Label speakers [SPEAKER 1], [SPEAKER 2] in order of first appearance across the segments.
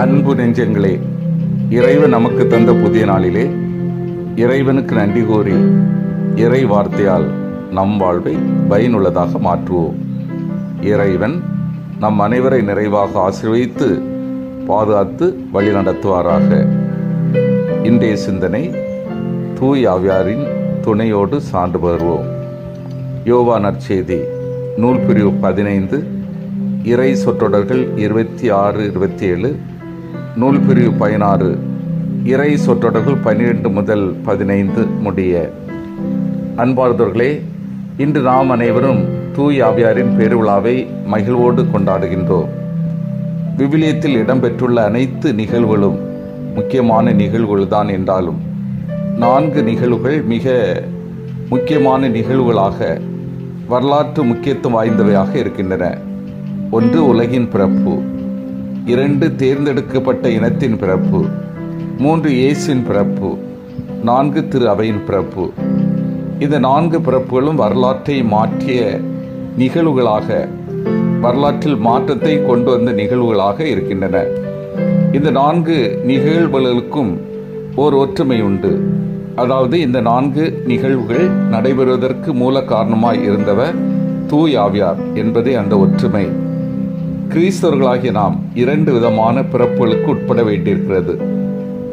[SPEAKER 1] அன்பு நெஞ்சங்களே இறைவன் நமக்கு தந்த புதிய நாளிலே இறைவனுக்கு நன்றி கூறி இறை வார்த்தையால் நம் வாழ்வை பயனுள்ளதாக மாற்றுவோம். இறைவன் நம் அனைவரை நிறைவாக ஆசிர்வதித்து பாதுகாத்து வழி நடத்துவாராக. இன்றைய சிந்தனை தூய் ஆவியாரின் துணையோடு சான்று பெறுவோம் யோவா நற்செய்தி நூல் பிரிவு பதினைந்து இறை சொற்றொடர்கள் இருபத்தி ஆறு இருபத்தி ஏழு நூல் பிரிவு பதினாறு இறை சொற்றொடர்கள் பன்னிரெண்டு முதல் பதினைந்து முடிய. அன்பார்ந்தவர்களே இன்று நாம் அனைவரும் தூய் ஆவியாரின் பெருவிழாவை மகிழ்வோடு கொண்டாடுகின்றோம். விவிலியத்தில் இடம்பெற்றுள்ள அனைத்து நிகழ்வுகளும் முக்கியமான நிகழ்வுகள்தான் என்றாலும் நான்கு நிகழ்வுகள் மிக முக்கியமான நிகழ்வுகளாக வரலாற்று முக்கியத்துவம் வாய்ந்தவையாக இருக்கின்றன. ஒன்று உலகின் பிறப்பு. இரண்டு தேர்ந்தெடுக்கப்பட்ட இனத்தின் பிறப்பு மூன்று இயேசின் பிறப்பு நான்கு திரு அவையின் பிறப்பு. இந்த நான்கு பிறப்புகளும் வரலாற்றை மாற்றிய நிகழ்வுகளாக வரலாற்றில் மாற்றத்தை கொண்டு வந்த நிகழ்வுகளாக இருக்கின்றன. இந்த நான்கு நிகழ்வுகளுக்கும் ஓர் ஒற்றுமை உண்டு. அதாவது இந்த நான்கு நிகழ்வுகள் நடைபெறுவதற்கு மூல காரணமாய் இருந்தவர் தூய் ஆவியார் என்பதே அந்த ஒற்றுமை. கிறிஸ்தவர்களாகிய நாம் இரண்டு விதமான பிறப்புகளுக்கு உட்பட வேண்டியிருக்கிறது.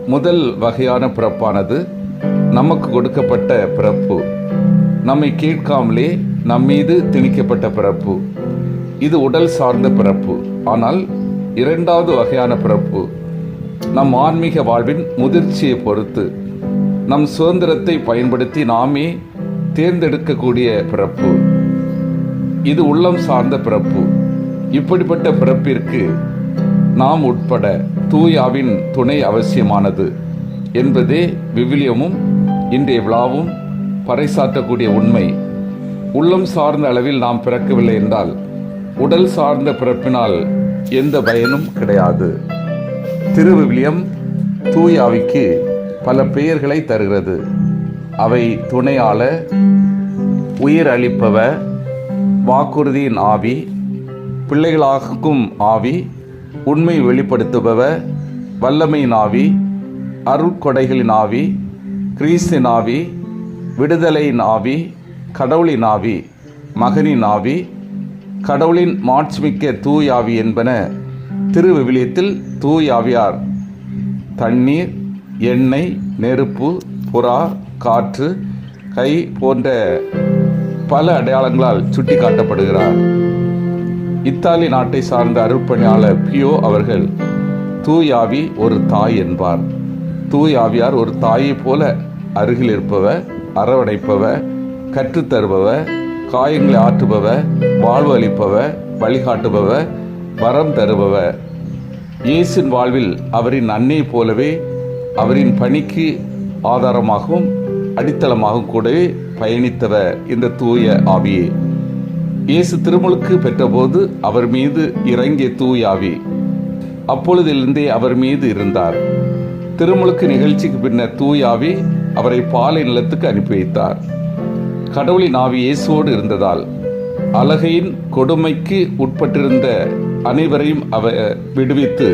[SPEAKER 1] முதல் வகையான பிறப்பானது நமக்கு கொடுக்கப்பட்ட பிறப்பு. நம்மை கேட்காமலே நம்மீது திணிக்கப்பட்ட பிறப்பு. இது உடல் சார்ந்த பிறப்பு. ஆனால் இரண்டாவது வகையான பிறப்பு நம் ஆன்மீக வாழ்வின் முதிர்ச்சியை பொறுத்து நம் சுதந்திரத்தை பயன்படுத்தி நாமே தேர்ந்தெடுக்கக்கூடிய பிறப்பு. இது உள்ளம் சார்ந்த பிறப்பு. இப்படிப்பட்ட பிறப்பிற்கு நாம் உட்பட தூயாவின் துணை அவசியமானது என்பதே விவிலியமும் இன்றைய விழாவும் பறைசாற்றக்கூடிய உண்மை. உள்ளம் சார்ந்த அளவில் நாம் பிறக்கவில்லை என்றால் உடல் சார்ந்த பிறப்பினால் எந்த பயனும் கிடையாது. திருவிவிலியம் தூயாவிக்கு பல பெயர்களை தருகிறது. அவை துணையாள உயிர் அளிப்பவ வாக்குறுதியின் ஆவி பிள்ளைகளாகும் ஆவி உண்மை வெளிப்படுத்துபவ வல்லமையின் ஆவி அருள்கொடைகளின் ஆவி கிறிஸ்தின் ஆவி விடுதலையின் ஆவி கடவுளின் ஆவி மகனின் ஆவி கடவுளின் மாட்சிமிக்க தூயாவி என்பன திருவிவிலியத்தில் தூயாவியார் தண்ணீர் எண்ணெய் நெருப்பு புறா காற்று கை போன்ற பல அடையாளங்களால் சுட்டி காட்டப்படுகிறார் இத்தாலி நாட்டை சார்ந்த அருட்பணியாளர் பியோ அவர்கள் தூயாவி ஒரு தாய் என்பார். தூயாவியார் ஒரு தாயை போல அருகில் இருப்பவ அரவணைப்பவ கற்றுத்தருபவ காயங்களை ஆற்றுபவ வாழ்வு அளிப்பவ வழிகாட்டுபவ வரம் தருபவ இயேசின் வாழ்வில் அவரின் அன்னை போலவே அவரின் பணிக்கு ஆதாரமாகவும் அடித்தளமாகவும் கூடவே பயணித்தவர் இந்த தூய ஆவியே. இயேசு திருமுழுக்கு பெற்றபோது அவர் மீது இறங்கிய தூயாவி. அப்பொழுதிலிருந்தே அவர் மீது இருந்தார். திருமுழுக்கு நிகழ்ச்சிக்கு பின்னர் தூயாவி அவரை பாலை நிலத்துக்கு அனுப்பி வைத்தார். கடவுளின் ஆவி இயேசுவோடு இருந்ததால் அழகையின் கொடுமைக்கு உட்பட்டிருந்த அனைவரையும் அவர் விடுவித்து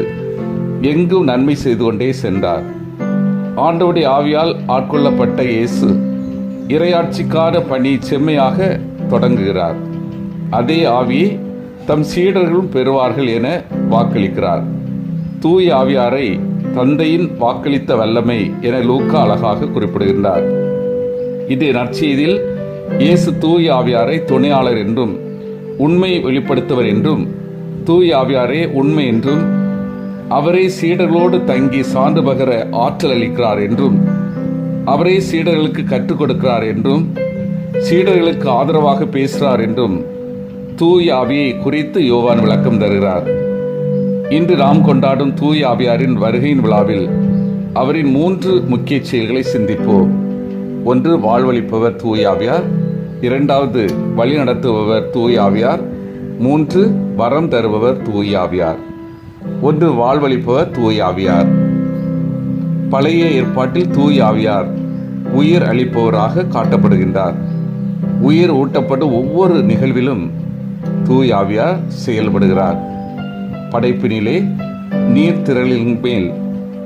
[SPEAKER 1] எங்கும் நன்மை செய்து கொண்டே சென்றார். ஆண்டவுடைய ஆவியால் ஆட்கொள்ளப்பட்ட இயேசு இரையாட்சிக்கான பணி செம்மையாக தொடங்குகிறார். அதே ஆவியை தம் சீடர்களும் பெறுவார்கள் என வாக்களிக்கிறார். தூய் ஆவியாரை தந்தையின் வாக்களித்த வல்லமை என லூக்கா அழகாக குறிப்பிடுகின்றார். இது நற்செய்தியில் இயேசு தூய் ஆவியாரை துணையாளர் என்றும் உண்மை வெளிப்படுத்துவர் என்றும் தூய் ஆவியாரே உண்மை என்றும் அவரே சீடர்களோடு தங்கி சான்று பகர ஆற்றல் அளிக்கிறார் என்றும் அவரே சீடர்களுக்கு கற்றுக் கொடுக்கிறார் என்றும் சீடர்களுக்கு ஆதரவாக பேசுகிறார் என்றும் தூய் ஆவியை குறித்து யோவான் விளக்கம் தருகிறார். இன்று நாம் கொண்டாடும் தூய் ஆவியாரின் வருகையின் விழாவில் அவரின் மூன்று முக்கிய செயல்களை சிந்திப்போம். ஒன்று வாழ்வழிப்பவர் தூய் ஆவியார். இரண்டாவது வழி நடத்துபவர் தூய் ஆவியார். மூன்று வரம் தருபவர் தூய் ஆவியார். ஒன்று வாழ்வழிப்பவர் தூய் ஆவியார். பழைய ஏற்பாட்டில் தூய் ஆவியார் உயிர் அளிப்பவராக காட்டப்படுகின்றார். உயிர் ஊட்டப்படும் ஒவ்வொரு நிகழ்விலும் தூயாவியார் செயல்படுகிறார். படைப்பினிலே நீர்த்திரளின் மேல்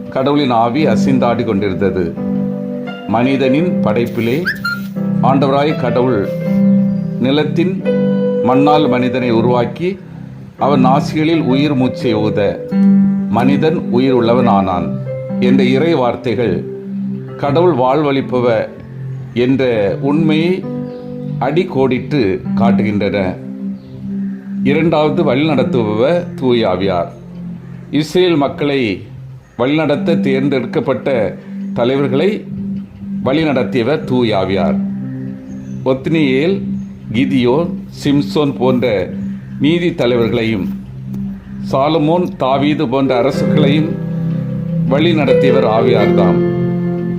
[SPEAKER 1] கடவுளின் ஆவி அசிந்தாடி கொண்டிருந்தது. மனிதனின் படைப்பிலே ஆண்டவராய் கடவுள் நிலத்தின் மண்ணால் மனிதனை உருவாக்கி அவன் நாசிகளில் உயிர் மூச்சை ஊத மனிதன் உயிர் உள்ளவன் ஆனான் என்ற இறை வார்த்தைகள் கடவுள் வாழ்வளிப்பவ என்ற உண்மையை அடிக்கோடிட்டு காட்டுகின்றன. இரண்டாவது வழிநடத்துபவ தூயாவியார் இஸ்ரேல் மக்களை வழிநடத்த தேர்ந்தெடுக்கப்பட்ட தலைவர்களை வழிநடத்தியவர் தூயாவியார் ஒத்னியேல் கிதியோன் சிம்சோன் போன்ற நீதி தலைவர்களையும் சாலமோன் தாவீது போன்ற அரசுகளையும் வழி நடத்தியவர் ஆவியார்தாம்.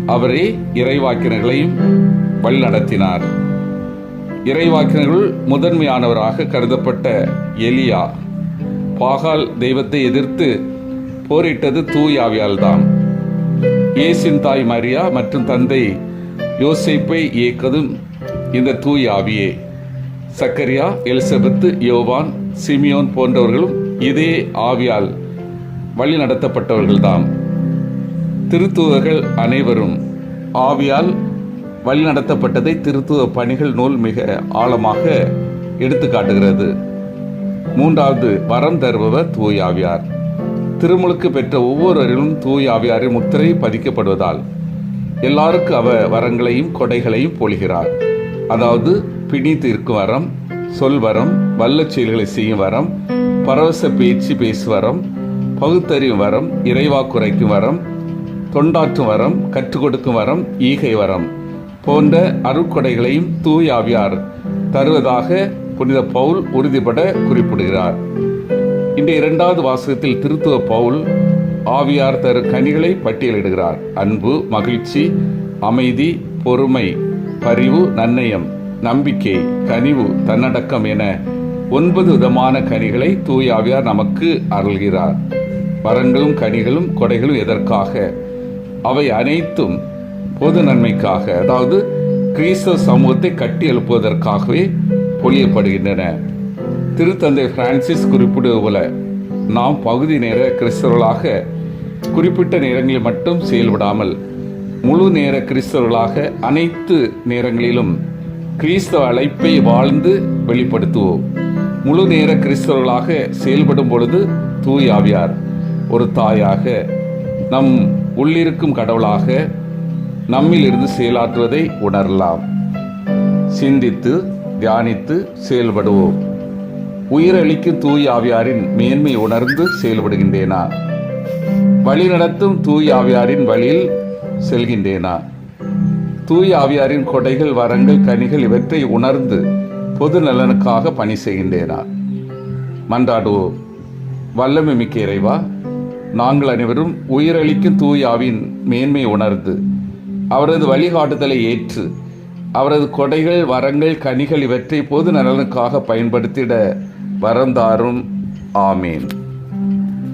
[SPEAKER 1] அவரே இறைவாக்கினர்களையும் வழி நடத்தினார் இறைவாக்கினர்கள் முதன்மையானவராக கருதப்பட்ட எலியா. பாகால் தெய்வத்தை எதிர்த்து போரிட்டது தூயாவியால் தான் இயேசின் தாய் மரியா மற்றும் தந்தை யோசிப்பை இயக்கதும் இந்த தூய் சக்கரியா எலிசபெத்து யோவான் சிமியோன் போன்றவர்களும் இதே ஆவியால் வழி நடத்தப்பட்டவர்கள்தாம் திருத்தூதர்கள் அனைவரும் ஆவியால் வழி நடத்தப்பட்டதை திருத்துவ பணிகள் நூல் மிக ஆழமாக எடுத்து காட்டுகிறது. மூன்றாவது வரம் தருபவர் தூய் ஆவியார். திருமுழுக்கு பெற்ற ஒவ்வொருவரிலும் தூய் ஆவியாரின் முத்திரை பதிக்கப்படுவதால் எல்லாருக்கும் அவ வரங்களையும் கொடைகளையும் பொழிகிறார். அதாவது பிணி தீர்க்கும் வரம் சொல் வரம் வல்லச் செயல்களை செய்யும் வரம் பரவச பேச்சு பேசு வரம் பகுத்தறியும் வரம் இறைவா குறைக்கும் வரம் தொண்டாற்றும் வரம் கற்றுக் கொடுக்கும் வரம் ஈகை வரம். போன்ற அருட்கொடைகளையும் தூயாவியார் தருவதாக புனித பவுல் உறுதிபட குறிப்பிடுகிறார். இந்த இரண்டாவது வாசகத்தில் திருத்துவ பவுல் ஆவியார் தரு கனிகளை பட்டியலிடுகிறார். அன்பு மகிழ்ச்சி அமைதி பொறுமை பரிவு நன்னயம் நம்பிக்கை கனிவு தன்னடக்கம் என ஒன்பது விதமான கனிகளை தூயாவியார் நமக்கு அருள்கிறார். வரங்களும் கனிகளும் கொடைகளும் எதற்காக? அவை அனைத்தும் பொது நன்மைக்காக அதாவது கிறிஸ்தவ சமூகத்தை கட்டி எழுப்புவதற்காகவே பொழியப்படுகின்றன. திருத்தந்தை பிரான்சிஸ் குறிப்பிடுவது போல நாம் பகுதி நேர கிறிஸ்தவர்களாக குறிப்பிட்ட நேரங்களில் மட்டும் செயல்படாமல் முழு நேர கிறிஸ்தவர்களாக அனைத்து நேரங்களிலும் கிறிஸ்தவ அழைப்பை வாழ்ந்து வெளிப்படுத்துவோம். முழு நேர கிறிஸ்தவர்களாக செயல்படும் பொழுது தூய் ஆவியார் ஒரு தாயாக நம் உள்ளிருக்கும் கடவுளாக நம்மிலிருந்து செயலாற்றுவதை உணரலாம். சிந்தித்து தியானித்து செயல்படுவோம். உயிரளிக்கும் தூய் ஆவியாரின் மேன்மை உணர்ந்து செயல்படுகின்றேனா? வழி நடத்தும் தூய் ஆவியாரின் வழியில் செல்கின்றேனா? தூய் ஆவியாரின் கொடைகள் வரங்கள் கனிகள் இவற்றை உணர்ந்து பொது நலனுக்காக பணி செய்கின்றேனா? மன்றாடுவோம். வல்லமை மிக்க இறைவா நாங்கள் அனைவரும் உயிரளிக்கும் தூய் ஆவின் மேன்மை உணர்ந்து அவரது வழிகாட்டுதலை ஏற்று அவரது கொடைகள் வரங்கள் கனிகள் இவற்றை பொது நலனுக்காக பயன்படுத்திட வரந்தாரும் ஆமேன்.